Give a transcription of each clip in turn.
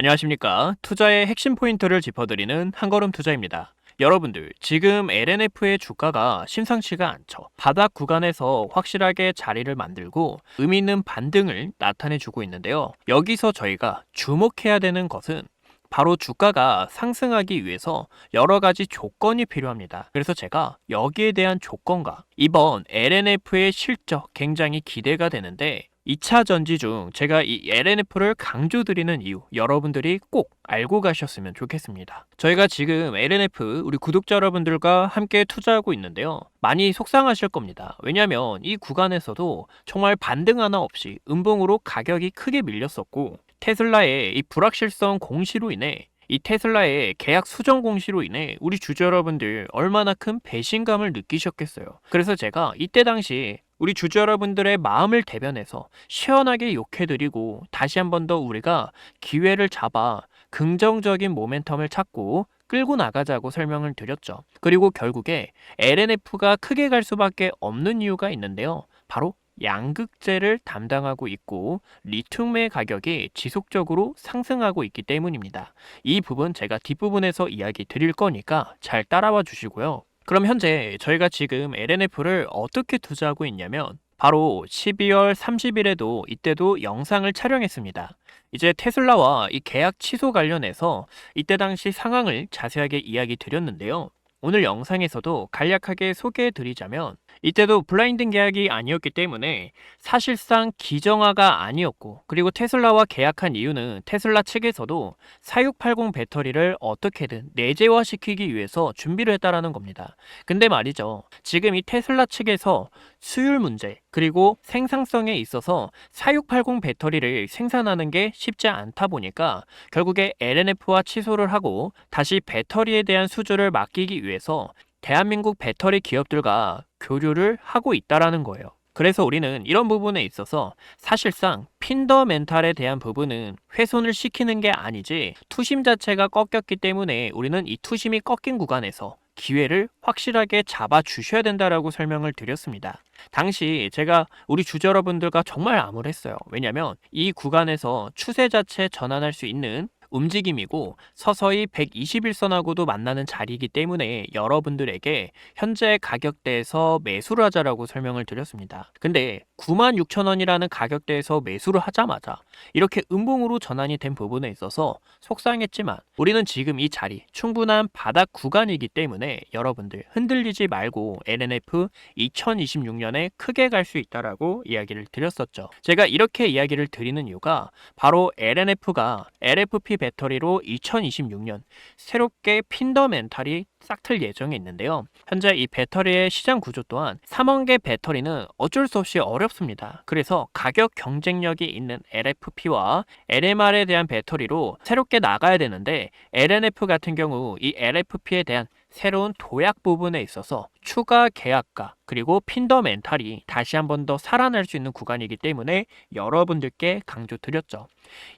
안녕하십니까. 투자의 핵심 포인트를 짚어드리는 한걸음 투자입니다. 여러분들, 지금 LNF의 주가가 심상치가 않죠. 바닥 구간에서 확실하게 자리를 만들고 의미 있는 반등을 나타내주고 있는데요. 여기서 저희가 주목해야 되는 것은 바로 주가가 상승하기 위해서 여러 가지 조건이 필요합니다. 그래서 제가 여기에 대한 조건과 이번 LNF의 실적 굉장히 기대가 되는데 2차 전지 중 제가 이 LNF를 강조드리는 이유 여러분들이 꼭 알고 가셨으면 좋겠습니다. 저희가 지금 LNF 우리 구독자 여러분들과 함께 투자하고 있는데요. 많이 속상하실 겁니다. 왜냐하면 이 구간에서도 정말 반등 하나 없이 음봉으로 가격이 크게 밀렸었고 테슬라의 이 불확실성 공시로 인해 이 테슬라의 계약 수정 공시로 인해 우리 주주 여러분들 얼마나 큰 배신감을 느끼셨겠어요. 그래서 제가 이때 당시 우리 주주 여러분들의 마음을 대변해서 시원하게 욕해드리고 다시 한 번 더 우리가 기회를 잡아 긍정적인 모멘텀을 찾고 끌고 나가자고 설명을 드렸죠. 그리고 결국에 LNF가 크게 갈 수밖에 없는 이유가 있는데요. 바로 양극재를 담당하고 있고 리튬의 가격이 지속적으로 상승하고 있기 때문입니다. 이 부분 제가 뒷부분에서 이야기 드릴 거니까 잘 따라와 주시고요. 그럼 현재 저희가 지금 LNF를 어떻게 투자하고 있냐면 바로 12월 30일에도 이때도 영상을 촬영했습니다. 이제 테슬라와 이 계약 취소 관련해서 이때 당시 상황을 자세하게 이야기 드렸는데요. 오늘 영상에서도 간략하게 소개해 드리자면 이때도 블라인딩 계약이 아니었기 때문에 사실상 기정화가 아니었고 그리고 테슬라와 계약한 이유는 테슬라 측에서도 4680 배터리를 어떻게든 내재화시키기 위해서 준비를 했다라는 겁니다. 근데 말이죠. 지금 이 테슬라 측에서 수율 문제 그리고 생산성에 있어서 4680 배터리를 생산하는 게 쉽지 않다 보니까 결국에 LNF와 취소를 하고 다시 배터리에 대한 수주를 맡기기 위해서 대한민국 배터리 기업들과 교류를 하고 있다라는 거예요. 그래서 우리는 이런 부분에 있어서 사실상 핀더멘탈에 대한 부분은 훼손을 시키는 게 아니지 투심 자체가 꺾였기 때문에 우리는 이 투심이 꺾인 구간에서 기회를 확실하게 잡아 주셔야 된다라고 설명을 드렸습니다. 당시 제가 우리 주주 여러분들과 정말 암울했어요. 왜냐면 이 구간에서 추세 자체 전환할 수 있는 움직임이고 서서히 121선하고도 만나는 자리이기 때문에 여러분들에게 현재 가격대에서 매수를 하자라고 설명을 드렸습니다. 근데 96,000원이라는 가격대에서 매수를 하자마자 이렇게 음봉으로 전환이 된 부분에 있어서 속상했지만 우리는 지금 이 자리 충분한 바닥 구간이기 때문에 여러분들 흔들리지 말고 LNF 2026년에 크게 갈 수 있다라고 이야기를 드렸었죠. 제가 이렇게 이야기를 드리는 이유가 바로 LNF가 LFP 배터리로 2026년 새롭게 핀더멘탈이 싹틀 예정에 있는데요. 현재 이 배터리의 시장 구조 또한 3원계 배터리는 어쩔 수 없이 어렵습니다. 그래서 가격 경쟁력이 있는 LFP와 LMR에 대한 배터리로 새롭게 나가야 되는데 LNF 같은 경우 이 LFP에 대한 새로운 도약 부분에 있어서 추가 계약가 그리고 핀더멘탈이 다시 한 번 더 살아날 수 있는 구간이기 때문에 여러분들께 강조드렸죠.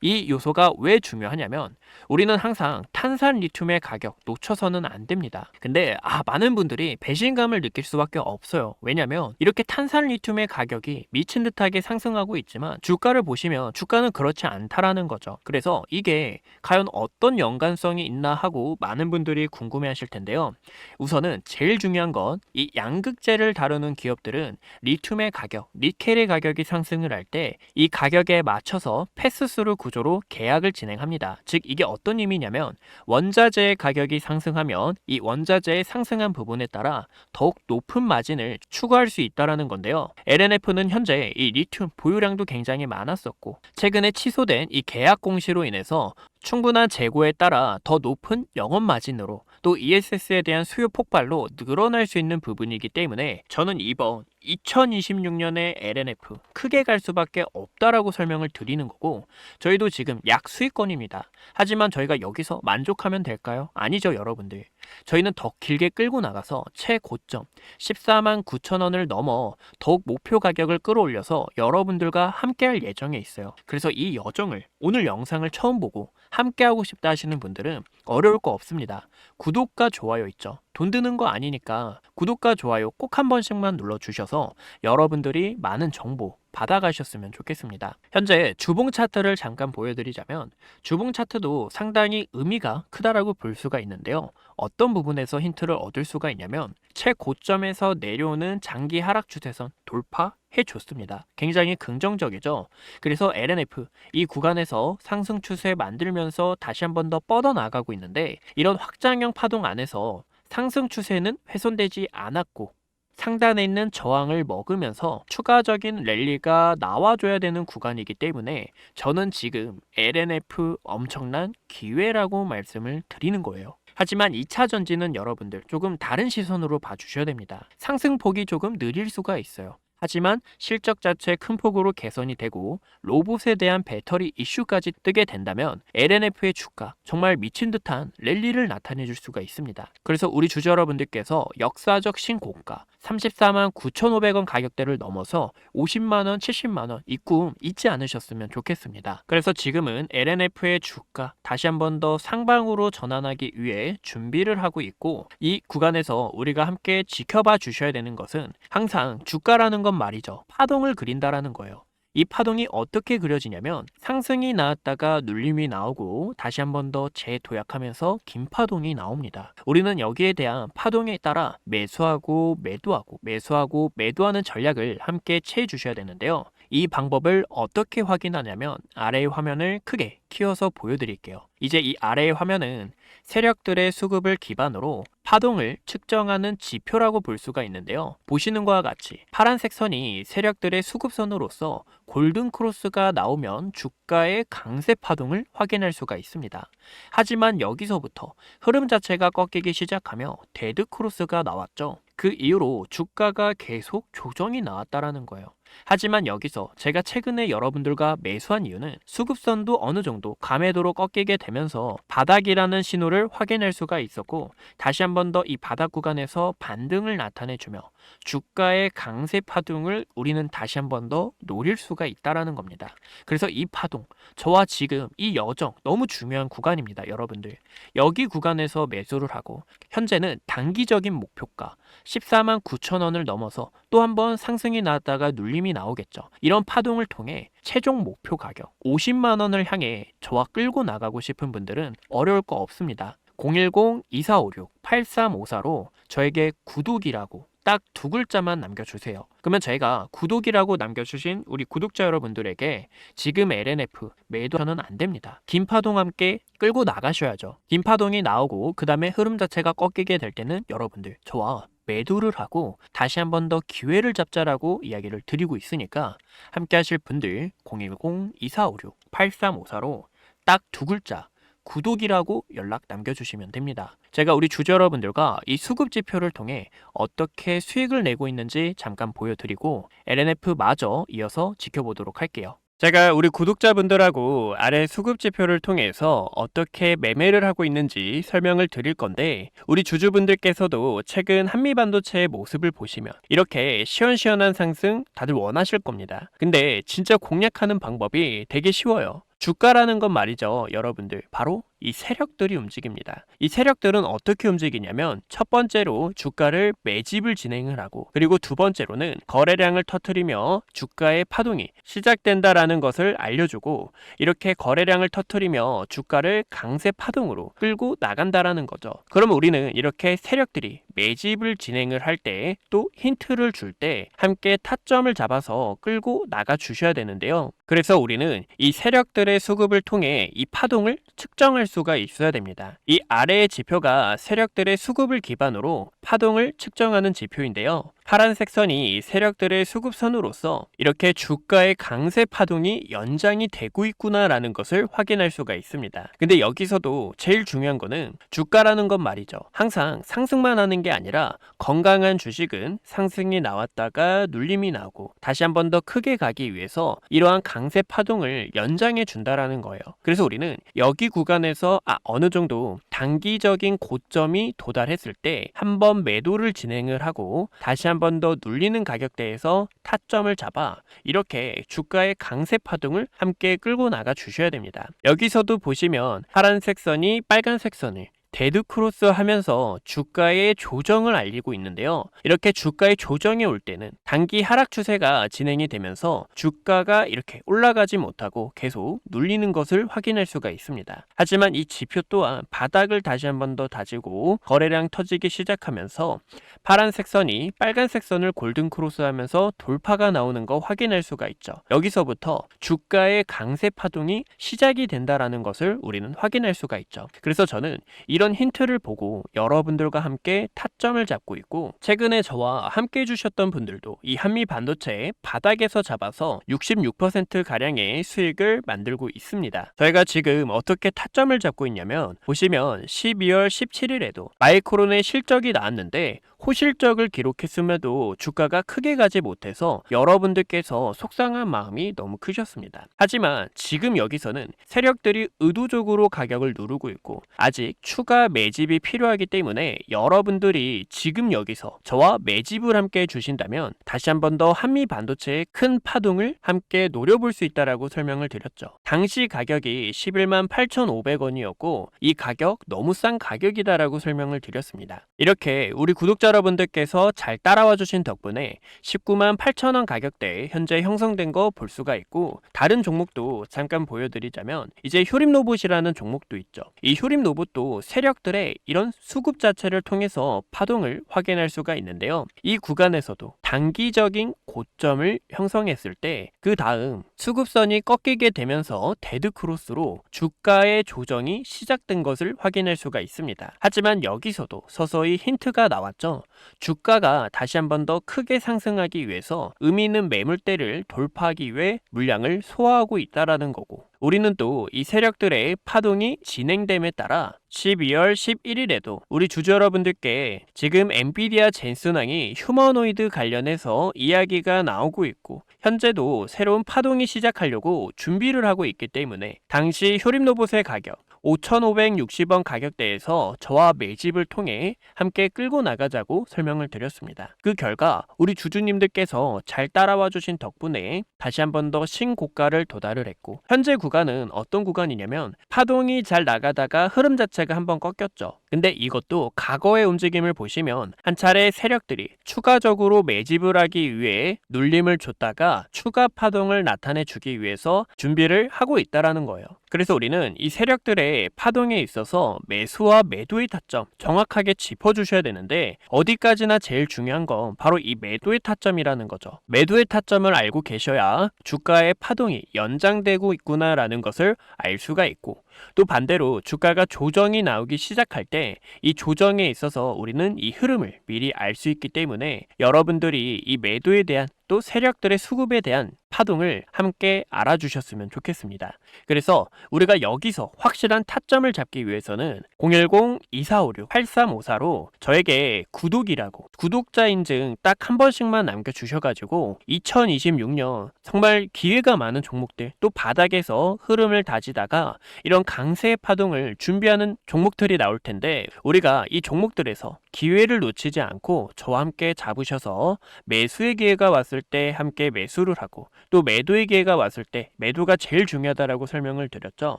이 요소가 왜 중요하냐면 우리는 항상 탄산 리튬의 가격 놓쳐서는 안 됩니다. 근데 아 많은 분들이 배신감을 느낄 수밖에 없어요. 왜냐면 이렇게 탄산 리튬의 가격이 미친 듯하게 상승하고 있지만 주가를 보시면 주가는 그렇지 않다라는 거죠. 그래서 이게 과연 어떤 연관성이 있나 하고 많은 분들이 궁금해 하실 텐데요. 우선은 제일 중요한 건이 양극재를 다루는 기업들은 리튬의 가격, 니켈의 가격이 상승을 할 때 이 가격에 맞춰서 패스스루 구조로 계약을 진행합니다. 즉 이게 어떤 의미냐면 원자재의 가격이 상승하면 이 원자재의 상승한 부분에 따라 더욱 높은 마진을 추구할 수 있다라는 건데요. LNF는 현재 이 리튬 보유량도 굉장히 많았었고 최근에 취소된 이 계약 공시로 인해서 충분한 재고에 따라 더 높은 영업 마진으로 또 ESS에 대한 수요 폭발로 늘어날 수 있는 부분이기 때문에 저는 이번 2026년에 LNF 크게 갈 수밖에 없다라고 설명을 드리는 거고 저희도 지금 약 수익권입니다. 하지만 저희가 여기서 만족하면 될까요? 아니죠, 여러분들. 저희는 더 길게 끌고 나가서 최고점 14만 9천 원을 넘어 더욱 목표 가격을 끌어올려서 여러분들과 함께할 예정에 있어요. 그래서 이 여정을 오늘 영상을 처음 보고 함께하고 싶다 하시는 분들은 어려울 거 없습니다. 구독과 좋아요 있죠. 돈 드는 거 아니니까 구독과 좋아요 꼭 한 번씩만 눌러 주셔서 여러분들이 많은 정보 받아가셨으면 좋겠습니다. 현재 주봉 차트를 잠깐 보여드리자면 주봉 차트도 상당히 의미가 크다라고 볼 수가 있는데요. 어떤 부분에서 힌트를 얻을 수가 있냐면 최고점에서 내려오는 장기 하락 추세선 돌파 해 줬습니다. 굉장히 긍정적이죠. 그래서 LNF 이 구간에서 상승 추세 만들면서 다시 한 번 더 뻗어나가고 있는데 이런 확장형 파동 안에서 상승 추세는 훼손되지 않았고 상단에 있는 저항을 먹으면서 추가적인 랠리가 나와줘야 되는 구간이기 때문에 저는 지금 LNF 엄청난 기회라고 말씀을 드리는 거예요. 하지만 2차 전지는 여러분들 조금 다른 시선으로 봐주셔야 됩니다. 상승폭이 조금 느릴 수가 있어요. 하지만 실적 자체 큰 폭으로 개선이 되고 로봇에 대한 배터리 이슈까지 뜨게 된다면 LNF의 주가 정말 미친 듯한 랠리를 나타내 줄 수가 있습니다. 그래서 우리 주주 여러분들께서 역사적 신고가 34만 9,500원 가격대를 넘어서 50만 원, 70만 원 이 꿈 잊지 않으셨으면 좋겠습니다. 그래서 지금은 LNF의 주가 다시 한 번 더 상방으로 전환하기 위해 준비를 하고 있고 이 구간에서 우리가 함께 지켜봐 주셔야 되는 것은 항상 주가라는 건 말이죠. 파동을 그린다라는 거예요. 이 파동이 어떻게 그려지냐면 상승이 나왔다가 눌림이 나오고 다시 한 번 더 재도약하면서 긴 파동이 나옵니다. 우리는 여기에 대한 파동에 따라 매수하고 매도하고 매수하고 매도하는 전략을 함께 취해 주셔야 되는데요. 이 방법을 어떻게 확인하냐면 아래의 화면을 크게 키워서 보여드릴게요. 이제 이 아래의 화면은 세력들의 수급을 기반으로 파동을 측정하는 지표라고 볼 수가 있는데요. 보시는 것과 같이 파란색 선이 세력들의 수급선으로서 골든 크로스가 나오면 주가의 강세 파동을 확인할 수가 있습니다. 하지만 여기서부터 흐름 자체가 꺾이기 시작하며 데드 크로스가 나왔죠. 그 이후로 주가가 계속 조정이 나왔다라는 거예요. 하지만 여기서 제가 최근에 여러분들과 매수한 이유는 수급선도 어느 정도 감해도로 꺾이게 되면서 바닥이라는 신호를 확인할 수가 있었고 다시 한 번 더 이 바닥 구간에서 반등을 나타내주며 주가의 강세 파동을 우리는 다시 한 번 더 노릴 수가 있다라는 겁니다. 그래서 이 파동 저와 지금 이 여정 너무 중요한 구간입니다, 여러분들. 여기 구간에서 매수를 하고 현재는 단기적인 목표가 14만 9천 원을 넘어서 또 한 번 상승이 나왔다가 눌림이 나오겠죠. 이런 파동을 통해 최종 목표 가격 50만 원을 향해 저와 끌고 나가고 싶은 분들은 어려울 거 없습니다. 010-2456-8354로 저에게 구독이라고 딱 두 글자만 남겨주세요. 그러면 저희가 구독이라고 남겨주신 우리 구독자 여러분들에게 지금 LNF 매도는 안 됩니다. 긴 파동 함께 끌고 나가셔야죠. 긴 파동이 나오고 그 다음에 흐름 자체가 꺾이게 될 때는 여러분들 저와 매도를 하고 다시 한 번 더 기회를 잡자라고 이야기를 드리고 있으니까 함께 하실 분들 010-2456-8354로 딱 두 글자 구독이라고 연락 남겨주시면 됩니다. 제가 우리 주주 여러분들과 이 수급 지표를 통해 어떻게 수익을 내고 있는지 잠깐 보여드리고 LNF 마저 이어서 지켜보도록 할게요. 제가 우리 구독자분들하고 아래 수급 지표를 통해서 어떻게 매매를 하고 있는지 설명을 드릴 건데 우리 주주분들께서도 최근 한미반도체의 모습을 보시면 이렇게 시원시원한 상승 다들 원하실 겁니다. 근데 진짜 공략하는 방법이 되게 쉬워요. 주가라는 건 말이죠, 여러분들. 바로 이 세력들이 움직입니다. 이 세력들은 어떻게 움직이냐면 첫 번째로 주가를 매집을 진행을 하고 그리고 두 번째로는 거래량을 터트리며 주가의 파동이 시작된다라는 것을 알려주고 이렇게 거래량을 터트리며 주가를 강세 파동으로 끌고 나간다라는 거죠. 그러면 우리는 이렇게 세력들이 매집을 진행을 할 때 또 힌트를 줄 때 함께 타점을 잡아서 끌고 나가 주셔야 되는데요. 그래서 우리는 이 세력들의 수급을 통해 이 파동을 측정할 수가 있어야 됩니다. 이 아래의 지표가 세력들의 수급을 기반으로 파동을 측정하는 지표인데요. 파란색 선이 세력들의 수급선으로서 이렇게 주가의 강세 파동이 연장이 되고 있구나라는 것을 확인할 수가 있습니다. 근데 여기서도 제일 중요한 거는 주가라는 건 말이죠. 항상 상승만 하는 게 아니라 건강한 주식은 상승이 나왔다가 눌림이 나고 다시 한 번 더 크게 가기 위해서 이러한 강세 파동을 연장해 준다라는 거예요. 그래서 우리는 여기 구간에서 아, 어느 정도 단기적인 고점이 도달했을 때 한번 매도를 진행을 하고 다시 한 번 더 눌리는 가격대에서 타점을 잡아 이렇게 주가의 강세 파동을 함께 끌고 나가 주셔야 됩니다. 여기서도 보시면 파란색 선이 빨간색 선을 데드 크로스 하면서 주가의 조정을 알리고 있는데요. 이렇게 주가의 조정이 올 때는 단기 하락 추세가 진행이 되면서 주가가 이렇게 올라가지 못하고 계속 눌리는 것을 확인할 수가 있습니다. 하지만 이 지표 또한 바닥을 다시 한 번 더 다지고 거래량 터지기 시작하면서 파란색 선이 빨간색 선을 골든 크로스 하면서 돌파가 나오는 거 확인할 수가 있죠. 여기서부터 주가의 강세 파동이 시작이 된다라는 것을 우리는 확인할 수가 있죠. 그래서 저는 이런 힌트를 보고 여러분들과 함께 타점을 잡고 있고 최근에 저와 함께 해주셨던 분들도 이 한미 반도체 바닥에서 잡아서 66% 가량의 수익을 만들고 있습니다. 저희가 지금 어떻게 타점을 잡고 있냐면 보시면 12월 17일에도 마이크론의 실적이 나왔는데 호실적을 기록했음에도 주가가 크게 가지 못해서 여러분들께서 속상한 마음이 너무 크셨습니다. 하지만 지금 여기서는 세력들이 의도적으로 가격을 누르고 있고 아직 추가 매집이 필요하기 때문에 여러분들이 지금 여기서 저와 매집을 함께 해주신다면 다시 한 번 더 한미 반도체의 큰 파동을 함께 노려볼 수 있다라고 설명을 드렸죠. 당시 가격이 11만 8,500원이었고 이 가격 너무 싼 가격이다라고 설명을 드렸습니다. 이렇게 우리 구독자 여러분들께서 잘 따라와 주신 덕분에 19만 8천원 가격대에 현재 형성된 거 볼 수가 있고 다른 종목도 잠깐 보여드리자면 이제 효림 로봇이라는 종목도 있죠. 이 효림 로봇도 세력들의 이런 수급 자체를 통해서 파동을 확인할 수가 있는데요. 이 구간에서도 단기적인 고점을 형성했을 때 그 다음 수급선이 꺾이게 되면서 데드 크로스로 주가의 조정이 시작된 것을 확인할 수가 있습니다. 하지만 여기서도 서서히 힌트가 나왔죠. 주가가 다시 한번 더 크게 상승하기 위해서 의미 있는 매물대를 돌파하기 위해 물량을 소화하고 있다라는 거고 우리는 또 이 세력들의 파동이 진행됨에 따라 12월 11일에도 우리 주주 여러분들께 지금 엔비디아 젠슨왕이 휴머노이드 관련해서 이야기가 나오고 있고 현재도 새로운 파동이 시작하려고 준비를 하고 있기 때문에 당시 효림 로봇의 가격 5,560원 가격대에서 저와 매집을 통해 함께 끌고 나가자고 설명을 드렸습니다. 그 결과 우리 주주님들께서 잘 따라와 주신 덕분에 다시 한 번 더 신고가를 도달을 했고 현재 구간은 어떤 구간이냐면 파동이 잘 나가다가 흐름 자체가 한번 꺾였죠. 근데 이것도 과거의 움직임을 보시면 한 차례 세력들이 추가적으로 매집을 하기 위해 눌림을 줬다가 추가 파동을 나타내 주기 위해서 준비를 하고 있다라는 거예요. 그래서 우리는 이 세력들의 파동에 있어서 매수와 매도의 타점 정확하게 짚어주셔야 되는데 어디까지나 제일 중요한 건 바로 이 매도의 타점이라는 거죠. 매도의 타점을 알고 계셔야 주가의 파동이 연장되고 있구나라는 것을 알 수가 있고 또 반대로 주가가 조정이 나오기 시작할 때 이 조정에 있어서 우리는 이 흐름을 미리 알 수 있기 때문에 여러분들이 이 매도에 대한 또 세력들의 수급에 대한 파동을 함께 알아주셨으면 좋겠습니다. 그래서 우리가 여기서 확실한 타점을 잡기 위해서는 010-2456-8354로 저에게 구독이라고 구독자 인증 딱 한 번씩만 남겨주셔가지고 2026년 정말 기회가 많은 종목들 또 바닥에서 흐름을 다지다가 이런 강세 파동을 준비하는 종목들이 나올 텐데 우리가 이 종목들에서 기회를 놓치지 않고 저와 함께 잡으셔서 매수의 기회가 왔을 때 함께 매수를 하고 또 매도의 기회가 왔을 때 매도가 제일 중요하다라고 설명을 드렸죠.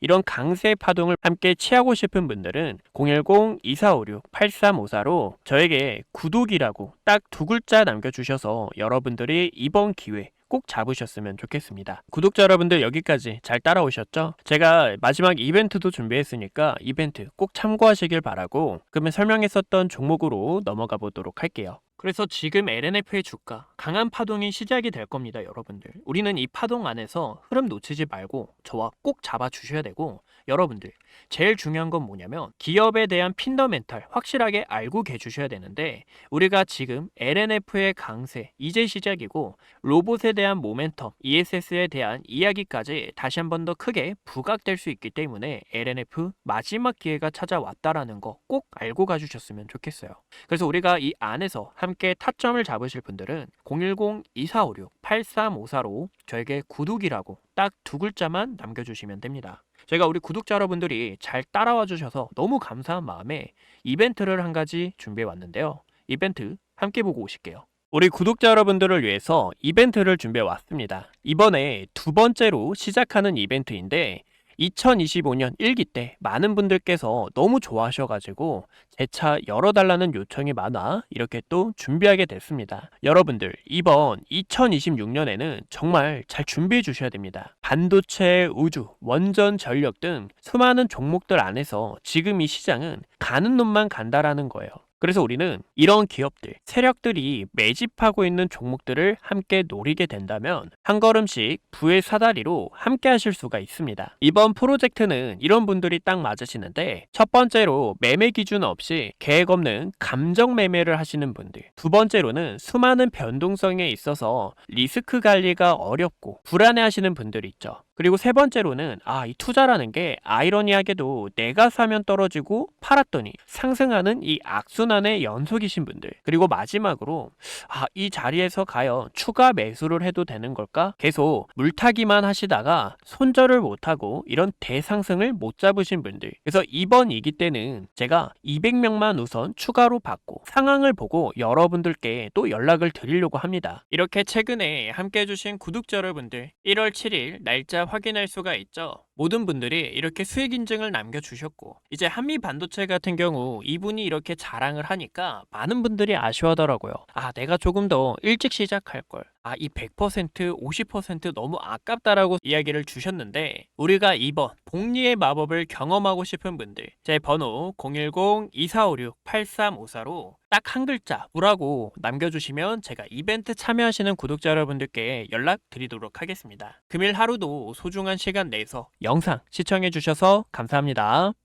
이런 강세 파동을 함께 취하고 싶은 분들은 010-2456-8354로 저에게 구독이라고 딱 두 글자 남겨주셔서 여러분들이 이번 기회 꼭 잡으셨으면 좋겠습니다. 구독자 여러분들 여기까지 잘 따라오셨죠? 제가 마지막 이벤트도 준비했으니까 이벤트 꼭 참고하시길 바라고 그러면 설명했었던 종목으로 넘어가 보도록 할게요. 그래서 지금 LNF의 주가 강한 파동이 시작이 될 겁니다, 여러분들. 우리는 이 파동 안에서 흐름 놓치지 말고 저와 꼭 잡아 주셔야 되고 여러분들 제일 중요한 건 뭐냐면 기업에 대한 핀더멘탈 확실하게 알고 계주셔야 되는데 우리가 지금 LNF의 강세 이제 시작이고 로봇에 대한 모멘텀 ESS에 대한 이야기까지 다시 한 번 더 크게 부각될 수 있기 때문에 LNF 마지막 기회가 찾아왔다라는 거 꼭 알고 가주셨으면 좋겠어요. 그래서 우리가 이 안에서 함께 타점을 잡으실 분들은 010-2456-8354로 저에게 구독이라고 딱 두 글자만 남겨주시면 됩니다. 저희가 우리 구독자 여러분들이 잘 따라와 주셔서 너무 감사한 마음에 이벤트를 한 가지 준비해 왔는데요. 이벤트 함께 보고 오실게요. 우리 구독자 여러분들을 위해서 이벤트를 준비해 왔습니다. 이번에 두 번째로 시작하는 이벤트인데 2025년 1기 때 많은 분들께서 너무 좋아하셔가지고 재차 열어달라는 요청이 많아 이렇게 또 준비하게 됐습니다. 여러분들 이번 2026년에는 정말 잘 준비해 주셔야 됩니다. 반도체, 우주, 원전, 전력 등 수많은 종목들 안에서 지금 이 시장은 가는 놈만 간다라는 거예요. 그래서 우리는 이런 기업들, 세력들이 매집하고 있는 종목들을 함께 노리게 된다면 한 걸음씩 부의 사다리로 함께 하실 수가 있습니다. 이번 프로젝트는 이런 분들이 딱 맞으시는데 첫 번째로 매매 기준 없이 계획 없는 감정 매매를 하시는 분들. 두 번째로는 수많은 변동성에 있어서 리스크 관리가 어렵고 불안해 하시는 분들이 있죠. 그리고 세 번째로는 아, 이 투자라는 게 아이러니하게도 내가 사면 떨어지고 팔았더니 상승하는 이 악순환의 연속이신 분들. 그리고 마지막으로 아, 이 자리에서 과연 추가 매수를 해도 되는 걸까? 계속 물타기만 하시다가 손절을 못하고 이런 대상승을 못 잡으신 분들. 그래서 이번 이기 때는 제가 200명만 우선 추가로 받고 상황을 보고 여러분들께 또 연락을 드리려고 합니다. 이렇게 최근에 함께 해주신 구독자 여러분들 1월 7일 날짜 확인할 수가 있죠. 모든 분들이 이렇게 수익 인증을 남겨주셨고 이제 한미 반도체 같은 경우 이분이 이렇게 자랑을 하니까 많은 분들이 아쉬워하더라고요. 아 내가 조금 더 일찍 시작할 걸. 아 이 100% 50% 너무 아깝다라고 이야기를 주셨는데 우리가 이번 복리의 마법을 경험하고 싶은 분들 제 번호 010-2456-8354로 딱 한 글자 우라고 남겨주시면 제가 이벤트 참여하시는 구독자 여러분들께 연락 드리도록 하겠습니다. 금일 하루도 소중한 시간 내서 영상 시청해 주셔서 감사합니다.